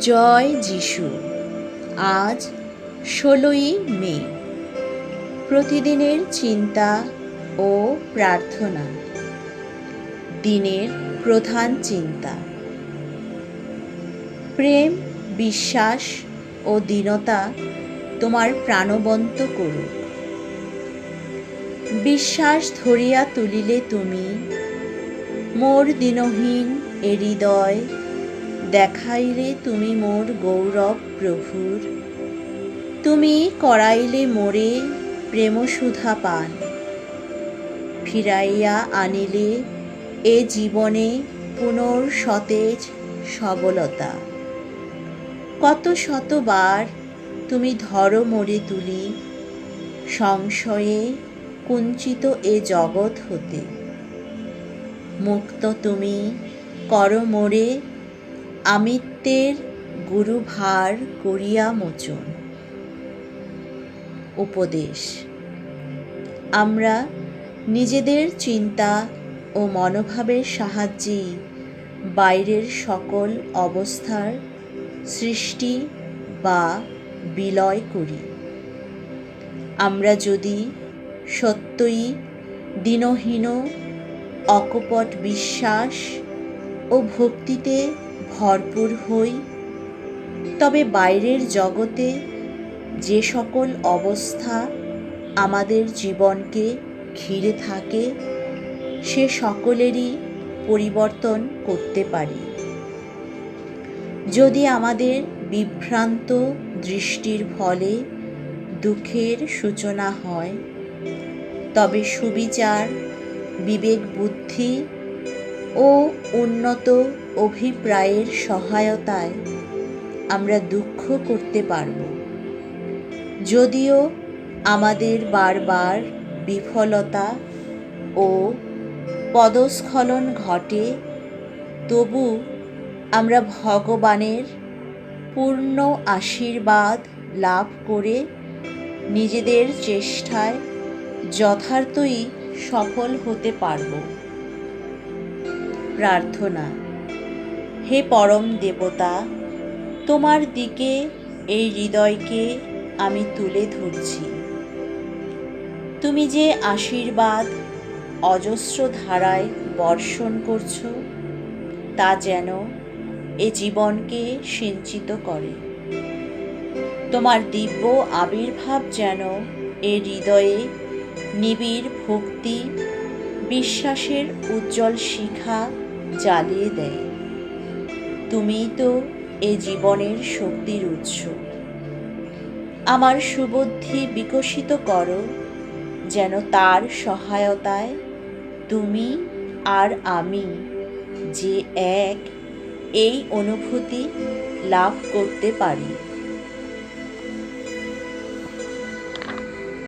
জয় যিশু। আজ ষোলোই মে। প্রতিদিনের চিন্তা ও প্রার্থনা। দিনের প্রধান চিন্তা। প্রেম, বিশ্বাস ও দীনতা তোমার প্রাণবন্ত করুক। বিশ্বাস ধরিয়া তুলিলে তুমি মোর দিনহীন এ হৃদয় দেখাইলে তুমি মোর গৌরব প্রভুর। তুমি করাইলে মোরে প্রেমসুধা পান। ফিরাইয়া আনিলে এ জীবনে পুনর সতেজ সবলতা। কত শতবার তুমি ধরো মোরে তুলি, সংশয়ে কুঞ্চিত এ জগৎ হতে। মুক্ত তুমি কর মোরে আমিত্বের গুরুভার করিয়া মোচন। উপদেশ, আমরা নিজেদের চিন্তা ও মনোভাবের সাহায্যেই বাইরের সকল অবস্থার সৃষ্টি বা বিলয় করি। আমরা যদি সত্যই দীনহীন অকপট বিশ্বাস ও ভক্তিতে ভরপুর হই। তবে বাইরের জগতে যে সকল অবস্থা আমাদের জীবনকে ঘিরে থাকে, সে সকলেরই পরিবর্তন করতে পারি। যদি আমাদের বিভ্রান্ত দৃষ্টির ফলে দুঃখের সূচনা হয়, তবে সুবিচার বিবেক বুদ্ধি ও উন্নত অভিপ্রায়ের সহায়তায় আমরা দুঃখ করতে পারব। যদিও আমাদের বারবার বিফলতা ও পদস্খলন ঘটে, তবু আমরা ভগবানের পূর্ণ আশীর্বাদ লাভ করে নিজেদের চেষ্টায় যথার্থই সফল হতে পারব। প্রার্থনা। হে পরম দেবতা, তোমার দিকে, এই হৃদয়কে আমি তুলে ধরছি। তুমি যে আশীর্বাদ অজস্র ধারায় বর্ষণ করছ, তা যেন এ জীবনকে সিঞ্চিত করে। তোমার দিব্য আবির্ভাব যেন এ হৃদয়ে নিবিড় ভক্তি, বিশ্বাসের উজ্জ্বল শিখা জ্বালিয়ে দেয়। তুমিই তো এ জীবনের শক্তির উৎস। আমার সুবুদ্ধি বিকশিত করো, যেন তার সহায়তায় তুমি আর আমি যে এক, এই অনুভূতি লাভ করতে পারি।